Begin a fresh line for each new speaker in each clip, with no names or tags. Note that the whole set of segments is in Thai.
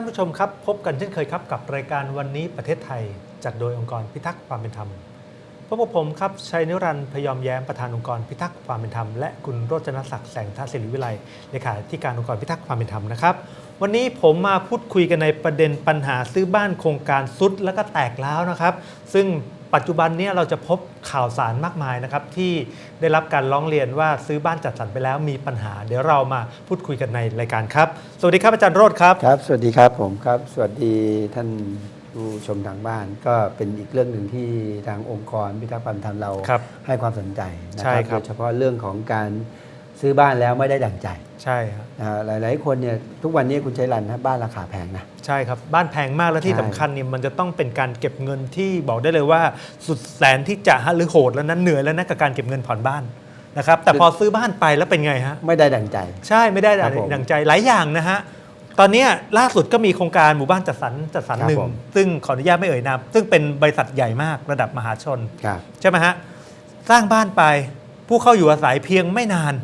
ท่านผู้ชมครับ พบกันเช่นเคยครับกับรายการวันนี้ประเทศไทย จัดโดยองค์กรพิทักษ์ความเป็นธรรมพบกับผมครับชัยนิรันดร์พยอมแย้มประธานองค์กรพิทักษ์ความเป็นธรรมและคุณโรจนศักดิ์แสงทัศศิริวิไลเลขาธิการองค์กรพิทักษ์ความเป็นธรรมนะครับวันนี้ผมมาพูดคุยกันในประเด็นปัญหาซื้อบ้านโครงการซุดแล้วก็แตกแล้วนะครับ ซึ่ง ปัจจุบันเนี้เราจะพบข่าวสารมากมายนะครับที่ได้รับการร้องเรียนว่าซื้อบ้านจัดสรรไปแล้วมีปัญหา เดี๋ยวเรามาพูดคุยกันในรายการครับ สวัสดีครับอาจารย์โรธครับ
ครับ สวัสดีครับผมครับ สวัสดีท่านผู้ชมทางบ้านก็เป็นอีกเรื่องหนึ่งที่ทางองค์กรพิทักษ์ความธรรมเรา
ครับ
ให้ความสนใจนะ
ใช่
ครับ
ครับ
โดยเฉพาะเรื่องของการ ซื้อบ้านแล้วไม่ได้ดั่งใจ
ใช่ครับ
นะฮะหลาย ๆ คนเนี่ยทุกวันนี้คุณใช้รันนะบ้านราคาแพงนะ
ใช่ครับ บ้านแพงมากและที่
ใช่
สำคัญเนี่ยมันจะต้องเป็นการเก็บเงินที่บอกได้เลยว่าสุดแสนที่จะฮะหรือโหดแล้วนั้นเหนื่อยแล้วนะกับการเก็บเงินผ่อนบ้านนะครับแต่พอซื้อบ้านไปแล้วเป็นไงฮะ
ไม่ได้ดั่งใจ
ใช่ไม่ได้
ครับผม
ดังใจหลายอย่างนะฮะ ตอนเนี้ยล่าสุดก็มีโครงการหมู่บ้านจัดสรรจัดสรร
ครับ
หนึ่ง
ผม
ซึ่งขออนุญาตไม่เอ่ยนามซึ่งเป็นบริษัทใหญ่มากระดับมหาชน
ครับ
ใช่ไหมฮะ สร้างบ้านไปผู้เข้าอยู่อาศัยเพียงไม่นาน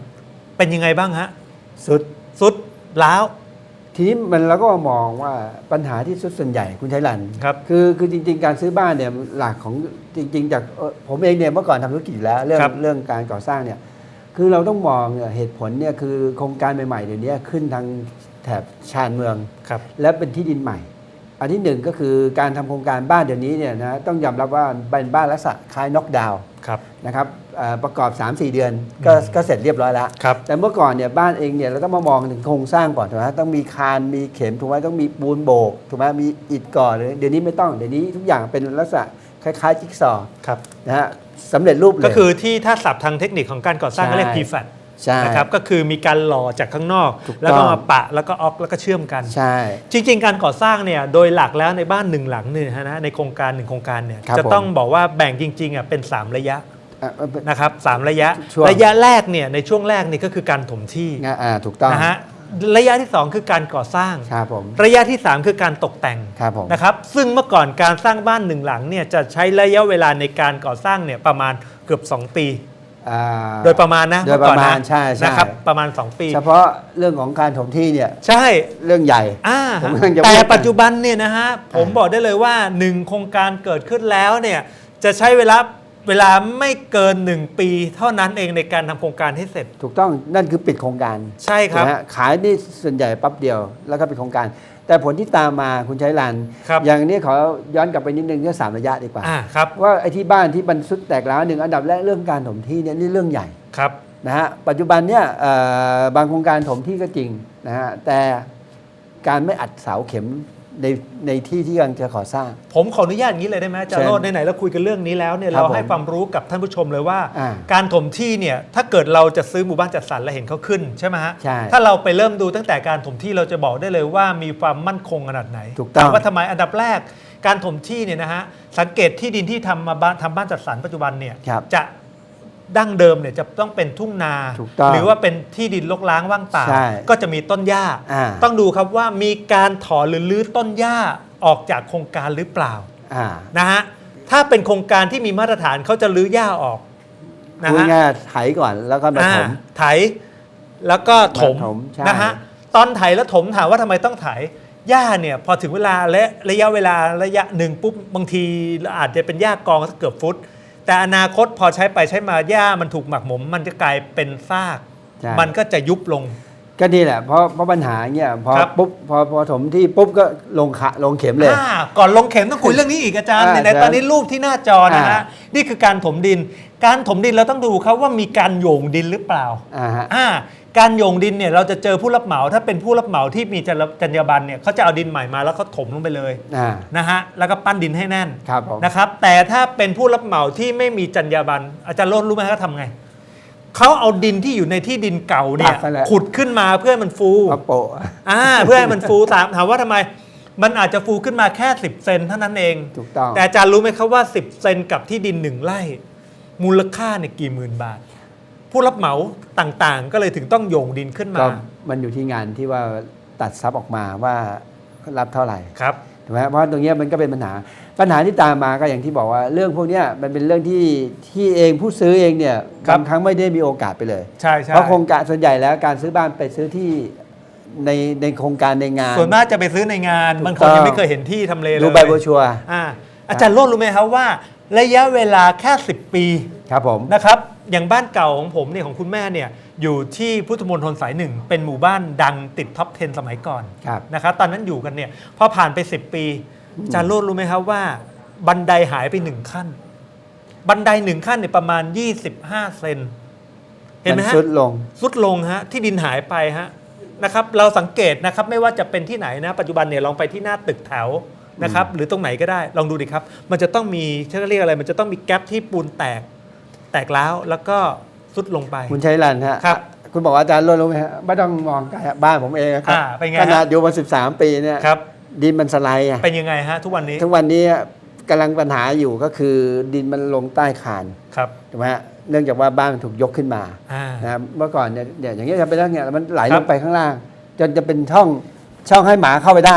เป็นยังไงบ้างฮะ
สุด
สุดล้าว
ทีนี้มันเราก็มามองว่าปัญหาที่สุดส่วนใหญ่คุณใช้รัน
ครับ
คือคือจริง ๆ การซื้อบ้านเนี่ยหลักของจริง ๆ จากเอ่อผมเองเนี่ยเมื่อก่อนทำธุรกิจอยู่แล้วเรื่อง
ครับ
เรื่องการก่อสร้างเนี่ยคือเราต้องมองเนี่ยเหตุผลเนี่ยคือโครงการใหม่ๆเดี๋ยวนี้ขึ้นทางแถบชานเมือง
ครับ
และเป็นที่ดินใหม่ อันที่หนึ่งก็คือการทำโครงการบ้านเดี๋ยวนี้เนี่ยนะต้องยอมรับว่าเป็นบ้านลักษณะคล้ายน็อกดาวน์
ครับ
นะครับเอ่อประกอบ 3-4 เดือนก็
อืม
ก็เสร็จเรียบร้อยแล้ว
ครับ
แต่เมื่อก่อนเนี่ยบ้านเองเนี่ยเราต้องมามองถึงโครงสร้างก่อนถูกไหมต้องมีคานมีเข็มถูกไหมต้องมีปูนโบกถูกไหมมีอิฐก่อนเลยเดี๋ยวนี้ไม่ต้องเดี๋ยวนี้ทุกอย่างเป็นลักษณะคล้ายๆจิ๊กซอว์
ครับ
นะฮะสำเร็จรูปเลย
ก็คือที่ถ้าศัพท์ทางเทคนิคของการก่อสร้าง
ใช่
เขาเรียก prefab
ใช่
นะครับก็คือมีการหล่อจากข้างนอก
ถูกต้อง
แล้วก็มาปะแล้วก็ออกแล้วก็เชื่อมกัน
ใช่
จริง ๆ การก่อสร้างเนี่ยโดยหลักแล้วในบ้านหนึ่งหลังเนี่ยนะฮะในโครงการหนึ่งโครงการเนี่ย
ครับ
จะ
ผม
ต้องบอกว่าแบ่งจริงๆอะเป็น 3 ระยะ
อะเอ่อ
นะครับสามระยะ
ช่วง
ระยะแรกเนี่ยในช่วงแรกนี่ก็คือการถมที่
อะอ่าถูกต้อง
นะฮะระยะที่2คือการก่อสร้าง
ครับผม
ระยะที่3คือการตกแต่ง
ครับผม
นะครับซึ่งเมื่อก่อนการสร้างบ้านหนึ่งหลังเนี่ยจะใช้ระยะเวลาในการก่อสร้างเนี่ยประมาณเกือบ 2 ปี
อ่า
โดยประมาณนะ
โดยประมาณ
เอก่อนน
ใช่ใช่
นะครับประมาณ 2 ปี
เฉพาะเรื่องของการถมที่เนี่ย
ใช่
เรื่องใหญ่
อ่า
ผมกำลังจะ
แต่
พูด
ปัจจุบันเนี่ยนะฮะผม
อ่า
บอกได้เลยว่าหนึ่งโครงการเกิดขึ้นแล้วเนี่ยจะใช้เวลาเวลาไม่เกิน 1 ปีเท่านั้นเองในการทำโครงการให้เสร็จ
ถูกต้องนั่นคือปิดโครงการ
ใช่ครับ
นะฮะขายนี่ส่วนใหญ่ปั๊บเดียวแล้วก็ปิดโครงการ แต่ผลที่ตามมาคุณใช้รัน
ครับ
อย่างนี้ขอย้อนกลับไปนิดนึงเรื่องสามระยะดีกว่า
อ่าครับ
ว่าไอ้ที่บ้านที่บรรทุดแตกร้าวหนึ่งอันดับแรกเรื่องการถมที่เนี่ยนี่เรื่องใหญ่
ครับ
นะฮะปัจจุบันเนี่ยเอ่อบางโครงการถมที่ก็จริงนะฮะแต่การไม่อัดเสาเข็ม ในในที่ที่กำลังจะก่อสร้าง
ผมขออนุญาตอย่างนี้เลยได้ไหมอาจาร
เชิ
ย์
ญ
โรดไหนๆเราคุยกันเรื่องนี้แล้วเนี่ย
ครับ
เราให้
ผม
ความรู้กับท่านผู้ชมเลยว่า
อ่า
การถมที่เนี่ยถ้าเกิดเราจะซื้อหมู่บ้านจัดสรรแล้วเห็นเขาขึ้นใช่ไหมฮะ
ใช่
ถ้าเราไปเริ่มดูตั้งแต่การถมที่เราจะบอกได้เลยว่ามีความมั่นคงขนาดไหน
ถูกต้อง
ถามว่าทำไมอันดับแรก การถมที่เนี่ยนะฮะสังเกตที่ดินที่ทำมาบ้านทำบ้านจัดสรรปัจจุบันเนี่ย
ครับ
จะ ดั้งเดิมเนี่ยจะต้องเป็นทุ่งนา
ถูกต้อง
หรือว่าเป็นที่ดินรกร้างว่างเปล่า
ใช่
ก็จะมีต้นหญ้า
อ่า
ต้องดูครับว่ามีการถอนหรือรื้อต้นหญ้าออกจากโครงการหรือเปล่า
อ่า
นะฮะถ้าเป็นโครงการที่มีมาตรฐานเขาจะรื้อหญ้าออกนะ
พูด
ฮะ
ง่ายๆไถก่อนแล้วก็มาถม
อ่าไถแล้วก็ถม
มาถมใช่
นะฮะตอนไถแล้วถมถามว่าทำไมต้องไถหญ้าเนี่ยพอถึงเวลาและระยะเวลาระยะหนึ่งปุ๊บบางทีอาจจะเป็นหญ้ากองเกือบฟุต แต่อนาคตพอใช้ไปใช้มาหญ้ามันถูกหมักหมม มันจะกลายเป็นซาก
ใช่
มันก็จะยุบลง
ก็นี่แหละเพราะเพราะปัญหาเนี่ยพอ
ครับ
ปุ๊บพอพอถมที่ปุ๊บก็ลงขะลงเข็มเลย
อ่าก่อนลงเข็มต้องคุยเรื่องนี้อีกอาจารย์
อ่า
ใน
ใช่
ตอนนี้รูปที่หน้าจอนะฮะ
อ่า
นี่คือการถมดิน การถมดินเราต้องดูครับว่ามีการโยงดินหรือเปล่า
อ่าฮะ
อ่า การโยงดินเนี่ยเราจะเจอผู้รับเหมาถ้าเป็นผู้รับเหมาที่มีจรรจรรยาบรรณเนี่ยเขาจะเอาดินใหม่มาแล้วเขาถมลงไปเลย
อ่า
นะฮะแล้วก็ปั้นดินให้แน่น
ครับผม
นะครับแต่ถ้าเป็นผู้รับเหมาที่ไม่มีจรรยาบรรณอาจารย์โรดรู้ไหมเขาทำไงเขาเอาดินที่อยู่ในที่ดินเก่าเนี่ย
ตักไปเลย
ขุดขึ้นมาเพื่อให้มันฟู
มาโปะ
อ่าเพื่อให้มันฟูถามถามว่าทำไม มันอาจจะฟูขึ้นมาแค่ 10 เซนเท่านั้นเอง
ถูกต้อง
แต่อาจารย์รู้ไหมครับว่า 10 เซนกับที่ดินหนึ่งไร่ มูลค่าเนี่ยกี่หมื่นบาท ผู้รับเหมาต่างๆ ก็เลยถึงต้องโยงดินขึ้นมา
ก็มันอยู่ที่งานที่ว่าตัดซับออกมาว่ารับเท่าไหร่
ครับ
ถูกไหมเพราะตรงเนี้ยมันก็เป็นปัญหา ปัญหาที่ตามมาก็อย่างที่บอกว่าเรื่องพวกเนี้ยมันเป็นเรื่องที่ที่เองผู้ซื้อเองเนี่ย
ครับ
บางครั้งไม่ได้มีโอกาสไปเลย
ใช่ใช่
เพราะโครงการส่วนใหญ่แล้วการซื้อบ้านไปซื้อที่ในในโครงการในงาน
ส่วนมากจะไปซื้อในงาน
ถูก
บางคนยัง
ต้อง
ไม่เคยเห็นที่ทำเลเลย
ดูใบโบรชัวร์
อ่าอาจารย์โรดรู้ไหมครับว่า ระยะเวลาแค่ 10 ปี
ครับผม
นะครับอย่างบ้านเก่าของผมเนี่ยของคุณแม่เนี่ยอยู่ที่พุทธมณฑลสายหนึ่งเป็นหมู่บ้านดังติดท็อป 10 สมัยก่อน
ครับ
นะครับตอนนั้นอยู่กันเนี่ยพอผ่านไป 10 ปีอาจารย์โรดรู้ไหมครับว่า บันไดหายไปหนึ่งขั้น บันไดหนึ่งขั้นเนี่ยประมาณ 25 เซนเห็นไหม
มัน
ฮะ
สุดลง
สุดลงฮะที่ดินหายไปฮะนะครับเราสังเกตนะครับไม่ว่าจะเป็นที่ไหนนะ ปัจจุบันเนี่ยลองไปที่หน้าตึกแถว นะครับหรือตรงไหนก็ได้ลองดูดิครับ มันจะต้องมีเขาเรียกอะไร มันจะต้องมีแกลบที่ปูนแตกแตกแล้วแล้วก็สุดลงไป
คุณชัยรันฮะ
ครับ
คุณบอกว่าอาจารย์รถรู้ไหมฮะไม่ต้องมองไกลฮะบ้านผมเองนะครับ
อ่าเป็นไงฮะ
ขนาดอยู่มา13ปีเนี่ย
ครับ
ดินมันสไลด์อะ
เป็นยังไงฮะทุกวันนี้
ทุกวันนี้กำลังปัญหาอยู่ก็คือดินมันลงใต้คาน
ครับ
ถูกไหมฮะเนื่องจากว่าบ้านมันถูกยกขึ้นมา
อ่า
นะครับเมื่อก่อนเนี่ยเนี่ยอย่างเงี้ยจะเป็นเรื่องเงี้ยมันไหล
ครั
ล
บ
งไปข้างล่าง จนจะเป็นช่องช่องให้หมาเข้าไปได้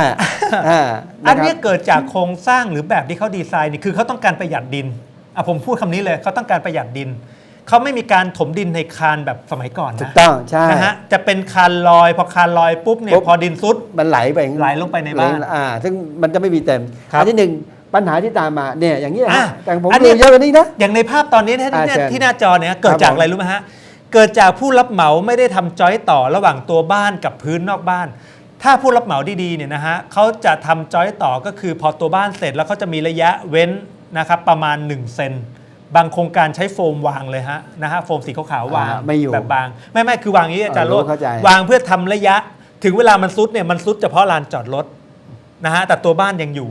อะอ่า
อัน
นะค
เนี้
รั
ย
บ
เกิดจากโครงสร้างหรือแบบที่เขาดีไซน์นี่คือเขาต้องการประหยัดดินอะผมพูดคำนี้เลยเขาต้องการประหยัดดิน เขาไม่มีการถมดินในคานแบบสมัยก่อน
ถูก
นะ
ต้องใช่
นะฮะจะเป็นคานลอย พอคานลอยปุ๊บเนี่
ปุ๊
ย
บ
พอดินซุด
มันไหลไป
ไหลลงไปในบ้าน
อ่า ซึ่งมันจะไม่มีเต็ม
ครับ
อันที่หนึ่งปัญหาที่ตามมาเนี่ยอย่างนี้ย
อะ
ฮะแต่ผม
อันนี้
ดูเยอะกว่านี้นะ
อย่างในภาพตอนนี้ที่
อ่า
ที่
เชิญ
ที่หน้าจอเนี่ยเกิดจาก
ผม
อะไรรู้ไหมฮะ เกิดจากผู้รับเหมาไม่ได้ทำจอยต่อระหว่างตัวบ้านกับพื้นนอกบ้าน ถ้าผู้รับเหมาดีๆเนี่ยนะฮะเขาจะทำจอยต่อก็คือพอตัวบ้านเสร็จแล้วเขาจะมีระยะเว้นนะครับประมาณ 1 เซนบางโครงการใช้โฟมวางเลยฮะนะฮะโฟมสีขาวๆวาง
อ่าไม่อยู่
แบบบาง ไม่ไม่คือวางอย่างนี้อาจารย์
เออ
โล
รู้
ด
เข้าใจ
วางเพื่อทำระยะ ถึงเวลามันซุดเนี่ยมันซุดเฉพาะลานจอดรถนะฮะแต่ตัวบ้านยังอยู่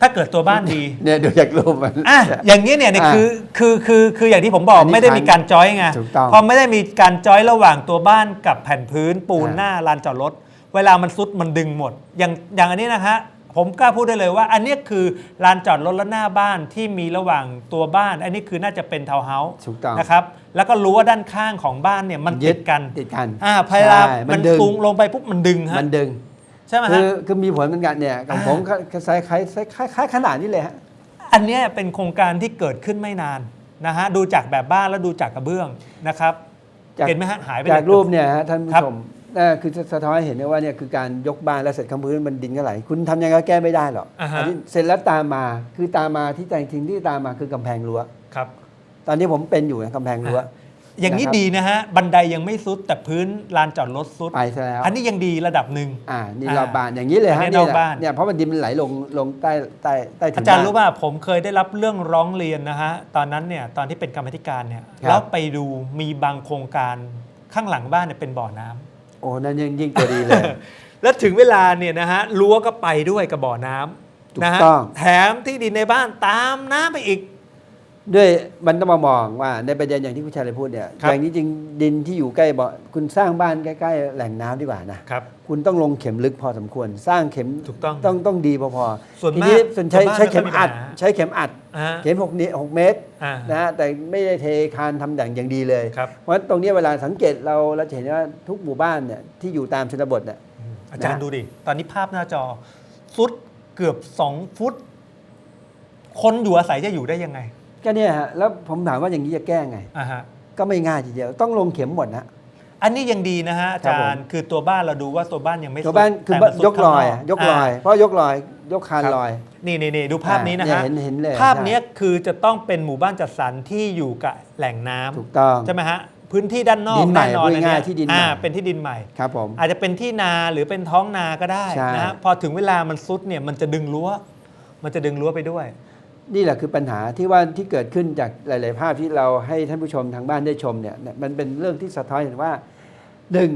ถ้าเกิดตัวบ้านดี
เนี่ยดูจากรูปมัน
อะอย่างนี้เนี่ยเนี่ย
อะ
คือคือคือคืออย่างที่ผมบอก
อันนี้
ไม่ได้มีการจอยไง
ถูกต้อง
พอไม่ได้มีการจอยระหว่างตัวบ้านกับแผ่นพื้นปูน
อ่า
หน้าลานจอดรถ เวลามันซุดมันดึงหมด อย่างอย่างอันนี้นะฮะผมกล้าพูดได้เลยว่า อันเนี้ยคือลานจอดรถและหน้าบ้านที่มีระหว่างตัวบ้าน อันนี้คือน่าจะเป็นทาวน์เฮาส์
ถูกต้อง
นะครับแล้วก็รู้ว่าด้านข้างของบ้านเนี่ยมัน
ยึ
ติ
ด
ดกัน
ติดกัน
อ่าพอเวลา
ใช่มั
มันน
ดึง
สูงลงไปปุ๊บมันดึงฮะ
มันดึง
ใช่ไหม
คื
ฮะ
อคือมีผลเหมือนกันเนี่ยของ
อ่า
ผมคล้ายคล้ายคล้ายคล้ายคล้ายขนาดนี้เลยฮะ
อันเนี้ยเป็นโครงการที่เกิดขึ้นไม่นานนะฮะดูจากแบบบ้านแล้วดูจากกระเบื้องนะครับ
จาก
เห็นไหมฮะหายไป
จาก
เลย
รูปเนี่ยฮะท่านผู้
ครับ
ชม นั่นคือสะท้อนให้เห็นได้ว่าเนี่ยคือการยกบ้านแล้วเสร็จคำพื้นมันดินก็ไหล คุณทำยังไงก็แก้ไม่ได้หรอก
อ่าฮะ
อันนี้เสร็จแล้วตามมาคือตามมาที่แต่จริงที่ตามมาคือกำแพงรั้ว
ครับ
ตอนนี้ผมเป็นอยู่นะกำแพงรั้ว
อย่างนี้
นะครับ
ดีนะฮะ บันไดยังไม่ซุดแต่พื้นลานจอดรถซุด
ไปซะแล้ว
อันนี้ยังดีระดับหนึ่ง
อ่านี่
อ่า
เราบานอย่างนี้เลย
อั
ฮะ
นนี้
นี่
นอก
แหละ
บ้าน
เนี่ยเพราะมันดินมันไหลลงลงใต้ใต้ใต้ถุน
อาจารย์
บ้น
รู้ป่ะผมเคยได้รับเรื่องร้องเรียนนะฮะ ตอนนั้นเนี่ยตอนที่เป็นกรรมาธิการเนี่ย
ครับ
แล้วไปดูมีบางโครงการข้างหลังบ้านเนี่ยเป็นบ่อน้ำ
โอ้นั่นยิ่งยิ่งตัวดีเลย
แล้วถึงเวลาเนี่ยนะฮะรั้วก็ไปด้วยกับบ่อน้
ถูกำ
นะฮะ
ต้อง
แถมที่ดินในบ้านตามน้ำไปอีก
ด้วยมันต้องมามองว่าในประเด็นอย่างที่คุณชายเลยพูดเนี่ย
ครับ
อย่างนี้จริงดินที่อยู่ใกล้บ่อคุณสร้างบ้านใกล้ๆแหล่งน้ำดีกว่านะครับคุณต้องลงเข็มลึกพอสมควร สร้างเข็ม
ถูกต้อง
ต้องต้องดีพอ
ส่วน
ๆที
มาก
นี้ส่วนใช้
ชาวบ้าน
ใช้เข็ม
ไม่ค่อยมี
อัด
ปัญหา
ใช้เข็มอัด
อ่า
เข็มหกนิ้วหกเมตร
อ่า
นะฮะแต่ไม่ได้เทคานทำอย่างอย่างดีเลย
ครับ
เพราะฉะนั้นตรงนี้เวลาสังเกตเราเราจะเห็นว่าทุกหมู่บ้านเนี่ยที่อยู่ตามชนบทเนี่ย
อาจารย์
นะ
ดูดิ ตอนนี้ภาพหน้าจอฟุตเกือบ 2 ฟุต คนอยู่อาศัยจะอยู่ได้ยังไง
ก็เนี่ยฮะแล้วผมถามว่าอย่างนี้จะแก้ไง
อ่าฮะ
ก็ไม่ง่ายทีเดียวต้องลงเข็มหมดนะ
อันนี้ยังดีนะฮะอาจาร
ครับ
ย์คือตัวบ้านเราดูว่าตัวบ้านยังไม่
ตัวบ้าน
สุด
คือ
แต่มันสุด
ยกลอย
ข้างน
อะยกลอย เพราะยกลอย ยกคาน
ครับ
ลอย
นี่นี่นี่ดูภาพนี้นะ
อ่า
ฮะ
เนี่ยเห็นเห็นเลย
ภาพ
ใช่
เนี้ยคือจะต้องเป็นหมู่บ้านจัดสรรที่อยู่กับแหล่งน้ำ
ถูกต้อง
ใช่ไหมฮะพื้นที่ด้านนอก
ดินใหม่
แน่นอน
พูด
อัน
ง่า
เนี้
ยๆที่ดินใหม่
อ่าเป็นที่ดินใหม่
ครับผม
อาจจะเป็นที่นาหรือเป็นท้องนาก็ได้
ใช่
นะฮะพอถึงเวลามันซุดเนี่ยมันจะดึงรั้ว มันจะดึงรั้วไปด้วย
นี่แหละคือปัญหาที่ว่าที่เกิดขึ้นจากหลาย ๆ ภาพที่เราให้ท่านผู้ชมทางบ้านได้ชมเนี่ยมันเป็นเรื่องที่สะท้อนเห็นว่าหนึ่ง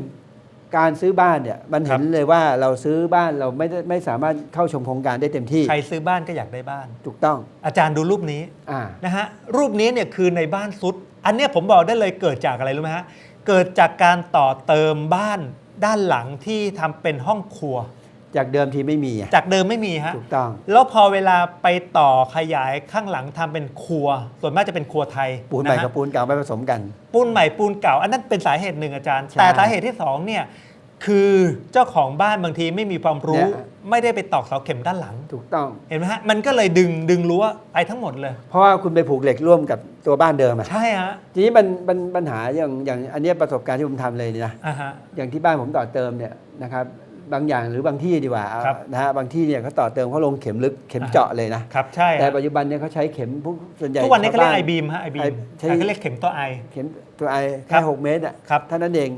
การซื้อบ้านเนี่ยมันเห็นเลยว่าเราซื้อบ้านเราไม่ได้ไม่สามารถเข้าชมโครงการได้เต็มที่
ใครซื้อบ้านก็อยากได้บ้าน
ถูกต้อง
อาจารย์ดูรูปนี้
อ่า
นะฮะรูปนี้เนี่ยคือในบ้านซุด อันเนี้ยผมบอกได้เลยเกิดจากอะไรรู้ไหมฮะเกิดจากการต่อเติมบ้านด้านหลังที่ทำเป็นห้องครัว
จากเดิมทีไม่มีอะ
จากเดิมไม่มีฮะ
ถูกต้อง
แล้วพอเวลาไปต่อขยายข้างหลังทำเป็นครัว ส่วนมากจะเป็นครัวไทย
ปูนใหม่ะ
ฮะ
กับปูนเก่าไปผสมกัน
ปูนใหม่ปูนเก่า อันนั้นเป็นสาเหตุหนึ่งอาจารย์
ใช่
แต่สาเหตุที่สองเนี่ยคือเจ้าของบ้านบางทีไม่มีความรู้
เนี่ย
ไม่ได้ไปตอกเสาเข็มด้านหลัง
ถูกต้อง
เห็นไหมฮะ มันก็เลยดึงดึงรั้วไปทั้งหมดเลย
เพราะว่าคุณไปผูกเหล็กร่วมกับตัวบ้านเดิมอะ
ใช่ฮะ
ทีนี้มันมันปัญหาอย่างอย่างอันเนี้ยประสบการณ์ที่ผมทำเลยเนี่ยนะ
อ่าฮะ
อย่างที่บ้านผมต่อเติมเนี่ยนะครับ บางอย่างหรือบางที่ดีกว่า
ครับ
นะฮะบางที่เนี่ยเขาต่อเติมเขาลงเข็มลึกเข็ม
อ่าฮะ
เจาะเลยนะ
ครับใช่
แต่
ฮะ
ปัจจุบันเนี่ยเขาใช้เข็มพวกส่วนใหญ่
ทุกวันนี้เขาเรียก
ช
ไอ
วบ้
บีมฮะไอบี
ไอ้
ม
ใช่
เขาเรียกเข็มตัวไอ
เข็มตัวไอ
ครั
แค่
บ
หกเมตรอะ
ครับ
เท่านั้นเอง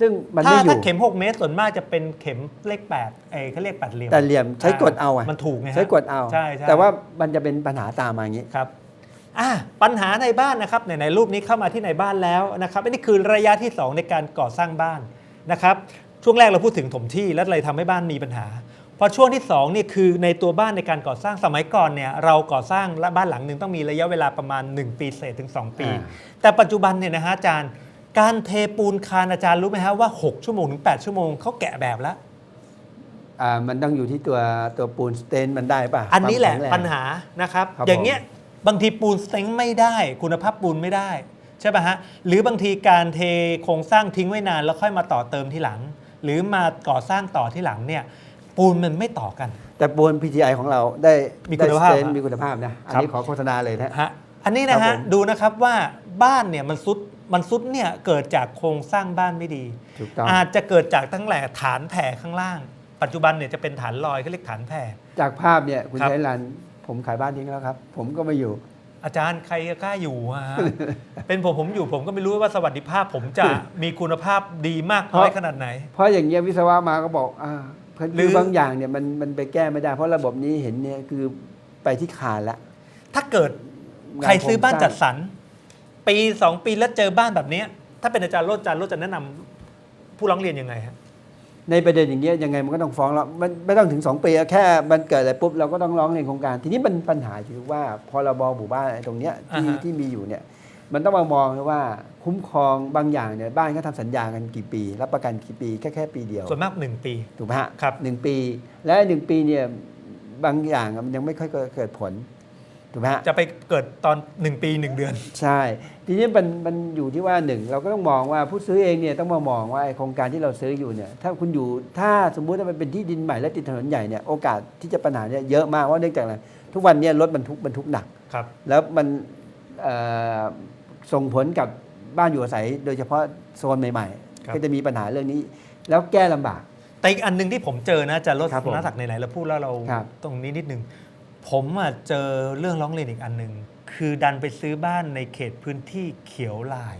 ซึ่งมัน
ถ้า
ไม่อยู่
ถ้าเข็ม 6 เมตรส่วนมากจะเป็นเข็มเลข8เอยเขาเรียกแปดเหลี่ยม
แต่เหลี่ยมใช้กดเอาอะ
มันถูกไงฮะ
ใช้กดเอา
ใช่ใช่
แต่ว่ามันจะเป็นปัญหาตามมาอย่างนี้
ครับอะปัญหาในบ้านนะครับไหนๆรูปนี้เข้ามาที่ในบ้านแล้วนะครับอันนี้คือระยะที่ 2 ในการก่อสร้างบ้านนะครับ ช่วงแรกเราพูดถึงถมที่แล้วเลยทำให้บ้านมีปัญหาพอช่วงที่2นี่คือในตัวบ้านในการก่อสร้างสมัยก่อนเนี่ยเราก่อสร้างและบ้านหลังหนึ่งต้องมีระยะเวลาประมาณ 1 ปีเศษถึง 2 ปี
อ่า
แต่ปัจจุบันเนี่ยนะฮะอาจารย์ การเทปูนคานอาจารย์รู้ไหมฮะว่า 6 ชั่วโมงถึง 8 ชั่วโมงเขาแกะแบบแล้ว
อ่ามันต้องอยู่ที่ตัวตัวปูนสเตนมันได้ป่ะ
อันนี้แหละ
ความข็งรง
ปัญหานะครับ
ครับ
อย่างเงี้ยบางทีปูนสเต็งไม่ได้ คุณภาพปูนไม่ได้ใช่ป่ะฮะหรือบางทีการเทโครงสร้างทิ้งไว้นานแล้วค่อยมาต่อเติมทีหลัง หรือมาก่อสร้างต่อที่หลังเนี่ยปูนมันไม่ต่อกัน
แต่ปูน PTI ของเราได้
มีคุณภาพ
ได้ stain
ฮะ
มีคุณภาพนะ อัน
ครับ
นี้ขอโฆษณาเลยนะ
ฮะอันนี้นะ
ครั
ฮะ
บผม
ดูนะครับว่าบ้านเนี่ยมันซุดมันซุดเนี่ยเกิดจากโครงสร้างบ้านไม่ดี
ถูกต้อง
อาจจะเกิดจากทั้งแหล่ฐานแผ่ข้างล่าง ปัจจุบันเนี่ยจะเป็นฐานลอยเขาเรียกฐานแผ่
จากภาพเนี่ยคุณ
ครับ
ใช้รันผมขายบ้านทิ้งแล้วครับ ผมก็ไม่อยู่
อาจารย์ใครจะกล้าอยู่อะฮะ เป็นผมผมอยู่ผมก็ไม่รู้ว่าสวัสดิภาพผมจะมีคุณภาพดีมากน้อยขนาดไหน
เพราะอย่างเงี้ยวิศวะมาก็บอกอ่าเพิ่น
หรื
คืออบางอย่างเนี่ยมันมันไปแก้ไม่ได้ เพราะระบบนี้เห็นเนี่ยคือไปที่คานละ
ถ้าเกิด
งาน
ใครซื้อบ้าน
โครงสร้าง
จัดสรรปีสองปีแล้วเจอบ้านแบบเนี้ยถ้าเป็นอาจารย์โรจน์อาจารย์โรจน์จะแนะนำผู้ร้องเรียนยังไงฮะ
ในประเด็นอย่างเงี้ยยังไงมันก็ต้องฟ้องแล้วมันไม่ต้องถึง 2 ปีอะแค่มันเกิดอะไรปุ๊บเราก็ต้องร้องเรียนโครงการ ทีนี้มันปัญหาคือว่าพอเราบอหมู่บ้านไอ้ตรงเนี้ยที่
อ่าฮะที่
ที่มีอยู่เนี่ยมันต้องมามองว่าคุ้มครองบางอย่างเนี่ยบ้านเขาทำสัญญากันกี่ปี รับประกันกี่ปีแค่แค่ปีเดียว
ส่วนมากหนึ่งปี
ถูกไหมฮะ
ครับ
หนึ่งปี และหนึ่งปีเนี่ยบางอย่างมันยังไม่ค่อยเกิดผล ถูกไหมฮะ
จะไปเกิดตอนหนึ่งปีหนึ่งเดือน
ใช่ ทีนี้มันมันอยู่ที่ว่าหนึ่งเราก็ต้องมองว่าผู้ซื้อเองเนี่ยต้องมามองว่าไอ้โครงการที่เราซื้ออยู่เนี่ยถ้าคุณอยู่ถ้าสมมุติว่ามันเป็นที่ดินใหม่และติดถนนใหญ่เนี่ยโอกาสที่จะปัญหาเนี่ยเยอะมากว่าะเนื่องจากอะไรทุกวันเนี่ยรถบรรทุกบรรทุกหนัก
ครับ
แล้วมันเอ่อส่งผลกับบ้านอยู่อาศัย โดยเฉพาะโซนใหม่
ครับ
ๆ ก็จะมีปัญหาเรื่องนี้ แล้วแก้ลำบาก
แต่อีกอันหนึ่งที่ผมเจอนะอาจารย์โรจน์
ครับผม
นักศักดิ์ไหนๆเราพูดแล้วเรา
ครับ
ตรงนี้นิดนึง ผมอะเจอเรื่องร้องเรียนอีกอันหนึ่งคือดันไปซื้อบ้านในเขตพื้นที่เขียวลาย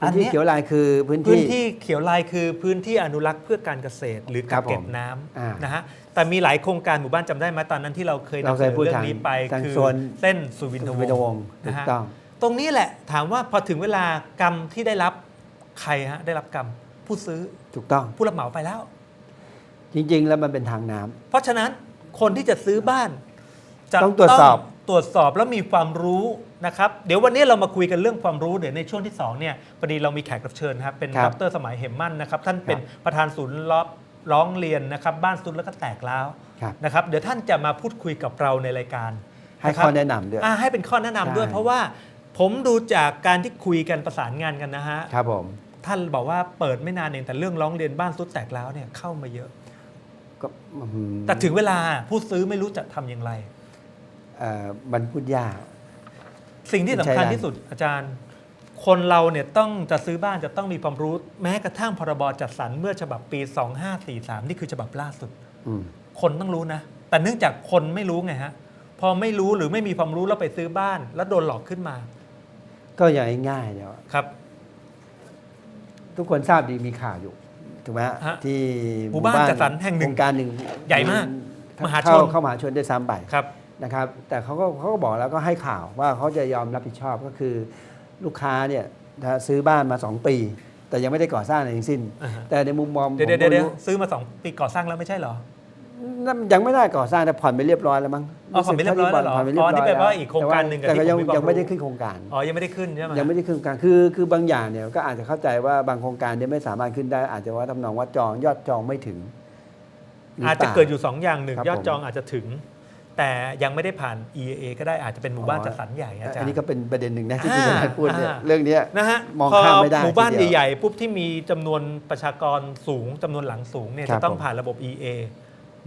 พื้นที่
อั
เขียวลายคือพื้น
พื้
ที่
นที่เขียวลายคือพื้นที่อนุรักษ์เพื่อการเกษตร หรือ
ครั
กั
บ
กเก็บ
ผม
น้
อ่าำ
นะฮะแต่มีหลายโครงการหมู่บ้านจำได้ไหมตอนนั้นที่เราเคยนำ
เรา
เส
เคนย
อ
พูด
เรื่อ
ทาง
งนี้ไป
ทาง
คือ
โซน
เส้นสุวินท
สุ
ว
วินทว
ง
ง
ศ์
ศ์ถู
นะ
ก
ฮะ
ต้อง
ตรงนี้แหละถามว่าพอถึงเวลากรรมที่ได้รับใครฮะได้รับกรรมผู้ซื้อ
ถูกต้อง
ผู้รับเหมาไปแล้ว
จริง ๆ แล้วมันเป็นทางน้ำ
เพราะฉะนั้น คนที่จะซื้อบ้านจะ
ต้องตรวจสอบ
ตรวจสอบแล้วมีความรู้นะครับ เดี๋ยววันนี้เรามาคุยกันเรื่องความรู้เดี๋ยวในช่วงที่2เนี่ยพอดีเรามีแขกรับเชิญครับเป็น
ครั
ด
บ
รสมัยเหมมั่นนะครับ ท่านเป็น
ครับ
ประธานศูนย์ร้องร้องเรียนนะครับ บ้านซุดแล้วก็แตกแล้ว
ครับ
นะครับ เดี๋ยวท่านจะมาพูดคุยกับเราในรายการ
ให้ะ
ครับ
ข้อแนะนำด้วย
อ่าให้เป็นข้อแนะนำด้วย
ใช่
เพราะว่าผมดูจากการที่คุยกันประสานงานกันนะฮะ
ครับผม
ท่านบอกว่าเปิดไม่นานเองแต่เรื่องร้องเรียนบ้านซุดแตกแล้วเนี่ยเข้ามาเยอะ
ก็อืม
แต่ถึงเวลาผู้ซื้อไม่รู้จะทำอย่างไร
เอ่อมันพูดยาก
สิ่งที่สำคัญที่สุดอาจารย์ คนเราเนี่ยต้องจะซื้อบ้านจะต้องมีความรู้ แม้กระทั่งพรบจัดสรรเมื่อฉบับปี 2543 นี่คือฉบับล่าสุด
อืม
คนต้องรู้นะ แต่เนื่องจากคนไม่รู้ไงฮะ พอไม่รู้หรือไม่มีความรู้แล้วไปซื้อบ้าน แล้วโดนหลอกขึ้นมา
ก็อย่างง่ายๆเนี่ย
ครับ
ทุกคนทราบดีมีข่าวอยู่ ถูกไหมฮะ
ฮะ
ที่
หมู่บ้านจัดสรรแห่งหนึ่ง
โครงการหนึ่ง
ใหญ่มากมหาชน
เข้เข้ามหาชนได้วยซ้ำไป
ครับ
นะครับแต่เขาก็เขาก็บอกแล้วก็ให้ข่าวว่าเขาจะยอมรับผิดชอบก็คือ ลูกค้าเนี่ยนะฮะซื้อบ้านมา 2 ปี แต่ยังไม่ได้ก่อสร้างอะไรทั้งสิ้น
อ่าฮะ
แต่ในมุมมอง
เดี๋ยว
ผม
เดี๋ยว
ก็
เดี๋ยว
รู้
ซื้อมาสองปีก่อสร้างแล้วไม่ใช่เหรอ
นั่น ยังไม่ได้ก่อสร้างแต่ผ่อนไปเรียบร้อยแล้วมั้ง
อ๋อผ่อนไปเรียบร้อยแล้วเหรอ
ผ่อนไปเรียบร้อย
อ๋อนี่แปลว่า
ล้
อีกโครงการหนึ่งกับ
แต่
ที่
ก็ยัง
ผมมีความ
ยังไม่ได้
รู้
ขึ้นโครงการ
อ๋อยังไม่ได้ขึ้นใช่ไหม
ยังไม่ได้ขึ้นโครงการคือคือบางอย่างเนี่ยก็อาจจะเข้าใจว่าบางโครงการเนี่ยไม่สามารถขึ้นได้ อาจจะว่าทำนองว่าจองยอดจองไม่ถึงหรื
อาจจะ
ปล่
เกิดอยู่ 2 อย่างหนึ่ง
ครับ
ยอด
ผม
จองอาจจะถึง แต่ยังไม่ได้ผ่าน EAA ก็ได้อาจจะเป็นหมู่บ้านจัดสรรใหญ่อาจาร
อัน
ย์
นี้ก็เป็นประเด็นหนึ่งนะที่คุณ
อ่า
ธนาพูดเนี่ย
อ่า
เรื่องเนี้ย
นะฮะ
มอง
พอ
ข้ามไม่ได้
หมู่บ้าน
ทีเดียว
ใหญ่ๆปุ๊บที่มีจำนวนประชากรสูงจำนวนหลังสูงเนี่ย
ครับ
จะต้อง
ผม
ผ่านระบบ EA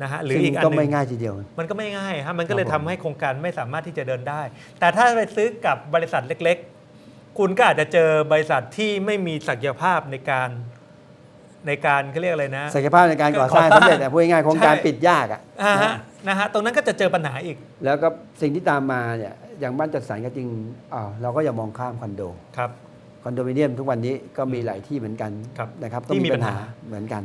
นะฮะหรือ
ซึ่ง
อีกอัน
ก็
หนึ
ไม่
ง
ง่ายทีเดียว
มันก็ไม่ง่ายฮะมันก็เลย
ค
ทำ
รับผม
ให้โครงการไม่สามารถที่จะเดินได้ แต่ถ้าไปซื้อกับบริษัทเล็ก ๆ คุณก็อาจจะเจอบริษัทที่ไม่มีศักยภาพในการในการเขาเรียกอะไรนะ
ศักยภาพในการก่อสร้าง
ก่อสร้าง
สำเร็จอะพูดง่ายๆโครงการ
ใช่
ปิดยากอะ
อ่าฮะนะฮะตรงนั้นก็จะเจอปัญหาอีก
แล้วก็สิ่งที่ตามมาเนี่ยอย่างบ้านจัดสรรก็จริงอ่าเราก็อย่ามองข้ามคอนโด
ครับ
คอนโดมิเนียมทุกวันนี้ก็มีหลายที่เหมือนกัน
ครับ
นะครับ
ที่
ต้อง
มี
มี
ปั
ปั
ญ
ญ
หา
หาเหมือนกัน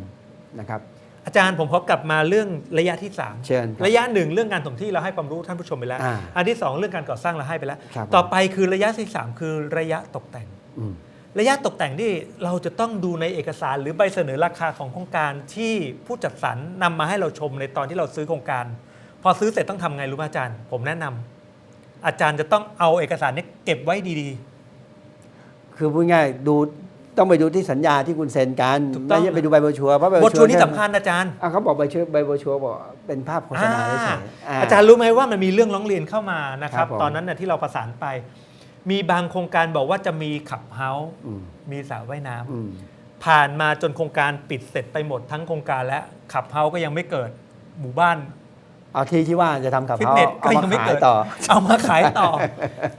นะครับ
อาจารย์ผมพบกลับมาเรื่องระยะที่ 3
เชิญครับ
ระยะหนึ่งเรื่องการถมที่เราให้ความรู้ท่านผู้ชมไปแล้ว
อ่า
อันที่ 2 เรื่องการก่อสร้างเราให้ไปแล้ว
ครับ
ต่อไปคือระยะที่ 3 คือระยะตกแต่ง
อืม
ระยะตกแต่งที่เราจะต้องดูในเอกสารหรือใบเสนอราคาของโครงการที่ผู้จัดสรรนำมาให้เราชมในตอนที่เราซื้อโครงการ พอซื้อเสร็จต้องทำไงรู้ไหมอาจารย์ ผมแนะนำอาจารย์จะต้องเอาเอกสารนี้เก็บไว้ดี
คือพูดง่ายๆดู ต้องไปดูที่สัญญาที่คุณเซ็นกัน
ถูกต้อง
ไม่ใช่ไปดูใบโบรชัวร์เพราะใบ
ๆ
โบบร
ท
ชั
ช
ว
ว
ร์
นี่
แค่
สำคัญอาจารย์
อะเขาบอกใบชัวร์ใบโบรชัวร์บอกเป็นภาพโฆษณา
อ่า
เฉยๆอ่า
อาจารย์รู้ไหมว่ามันมีเรื่องร้องเรียนเข้ามานะครั
ครับบผม
ตอนนั้นน่ะที่เราประสานไป มีบางโครงการบอกว่าจะมีขับเฮาส์
อืม
มีสระว่ายน้ำ
อืม
ผ่านมาจนโครงการปิดเสร็จไปหมดทั้งโครงการและขับเฮาส์ก็ยังไม่เกิดหมู่บ้าน
เอาที่ที่ว่าจะทำกับ
ฟิต
เขา
เนส
เอา
ก็
มา
ยังไม่
ขา
เกิ
ย
ด
ต่อ
เอามาขายต่อ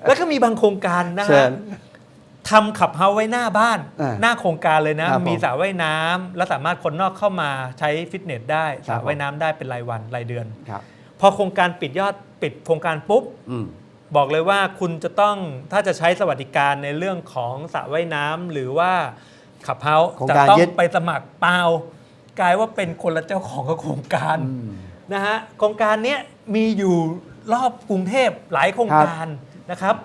แล้วก็มีบางโครงการนะ
เชิ
ฮะ
ญ
ทำขับเฮาส์ไว้หน้าบ้าน
อ่า
หน้าโครงการเลยนะ
ครับผม
มีสระว่ายน้ำแล้วสามารถคนนอกเข้ามาใช้ฟิตเนสได้ส
ครั
ระ
บผม
ว่ายน้ำได้เป็นรายวันรายเดือน
ครับ
พอโครงการปิดยอดปิดโครงการปุ๊บ
อืม
บอกเลยว่าคุณจะต้องถ้าจะใช้สวัสดิการในเรื่องของสระว่ายน้ำหรือว่าขับเฮาส์
โครง
จะ
การ
ต้อง
ยึด
ไปสมัครเปล่ากลายว่าเป็นคนละเจ้าของกับโครงการ
อืม
นะฮะโครงการเนี้ยมีอยู่รอบกรุงเทพหลายโครงการนะครับ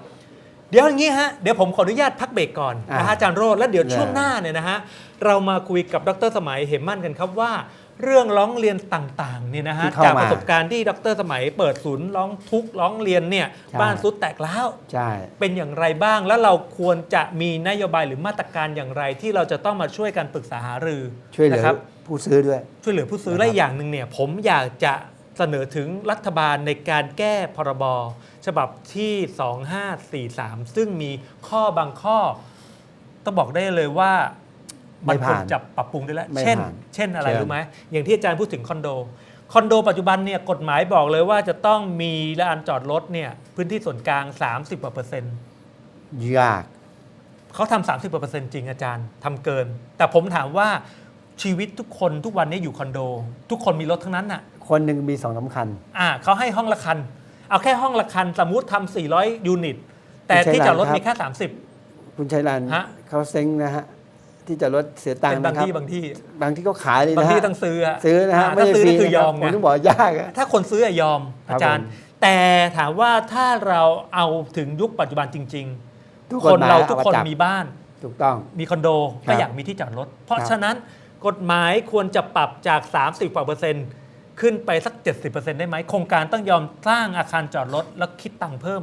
เดี๋ยวอย่างนี้ฮะ เดี๋ยวผมขออนุญาตพักเบรกก่อนนะฮะ
อ่า
อาจารย์โรดแล้วเดี๋ยว
ได้
ช่วงหน้าเนี่ยนะฮะเรามาคุยกับดรสมัยเหมมั่นกันครับว่า เรื่องร้องเรียนต่างๆเนี่ยนะฮะ
ที่เข้า
จาก
มา
ประสบการณ์ที่ดรสมัยเปิดศูนย์ร้องทุกข์ร้องเรียนเนี่ย
ใช่
บ้านซุดแตกแล้ว
ใช่
เป็นอย่างไรบ้างแล้วเราควรจะมีนโยบายหรือมาตรการอย่างไร ที่เราจะต้องมาช่วยกันปรึกษาหารือ
ช่วยเหลือ
นะครับ
ผู้ซื้อด้วย
ช่วยเหลือผู้ซื้อ
นะครับ
และอีกอย่างหนึ่งเนี่ยผมอยากจะ เสนอถึงรัฐบาลในการแก้พรบฉบับที่ 2543 ซึ่งมีข้อบางข้อ ต้องบอกได้เลยว่า
ไม่
มันควร
ผ่าน
จะปรับปรุงได้แล้ว
ไม่
เช่น
ผ่าน
เช่นอะไร
เช่น
รู้ไหมอย่างที่อาจารย์พูดถึงคอนโด คอนโดปัจจุบันเนี่ยกฎหมายบอกเลยว่าจะต้องมีลานจอดรถเนี่ยพื้นที่ส่วนกลาง 30กว่าเปอร์เซ็นต์
ยาก
เขาทำสามสิบเปอร์เซ็นต์จริงอาจารย์ทำเกิน แต่ผมถามว่าชีวิตทุกคนทุกวันนี้อยู่คอนโด ทุกคนมีรถทั้งนั้นน่ะ
คนหนึ่งมีสองสำคัญ
อ่าเขาให้ห้องละคัน เอาแค่ห้องละคันสมมุติทำ400 ยูนิต แต่
ไม่ใช่
ที่จอดรถ
ร้านครับ
มีแค่
คุณชัยรัน
ฮะ
เขาเซ็งนะฮะ ที่จะลดเสีย
30
ตัง
เป็น
ค์
บาง
นะครับ
ที่บางที่
บางที่ก็ขายเลย
บาง
นะฮะ
ที่ต้องซื้ออะ
ซื้อนะฮะาไม่
ถ้า
ใช่
ซื้อ
ฟรี
นี่คือยอม
ผม
ไง
ต้องบอกยากอะ
ถ้าคนซื้ออะยอม
ครับ
อาจารย์
ผม
แต่ถามว่าถ้าเราเอาถึงยุคปัจจุบันจริง
ทุก
ๆ
ค
คนน
มา
เราทุก
เอามา
คน
จับ
มีบ้าน
ถูกต้อง
มีคอนโด
ค
ก็
รับ
อยากมีที่จอดรถ เพราะ
ครับ
ฉะนั้นกฎหมายควรจะปรับจาก 30กว่าเปอร์เซ็นต์ ขึ้นไปสัก 70%ได้ไหมโครงการต้องยอมสร้างอาคารจอดรถแล้วคิดตังค์เพิ่ม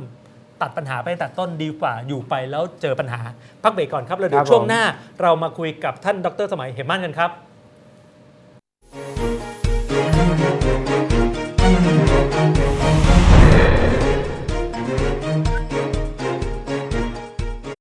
ตัดปัญหาไปตั้งแต่ต้นดีกว่าอยู่ไปแล้วเจอปัญหา พักเบรกก่อนครับแล้วเดี๋ย
ครั
ว
บ
ช่วง
ผม
หน้า เรามาคุยกับท่านดร สมัยเหมมั่นกันครับ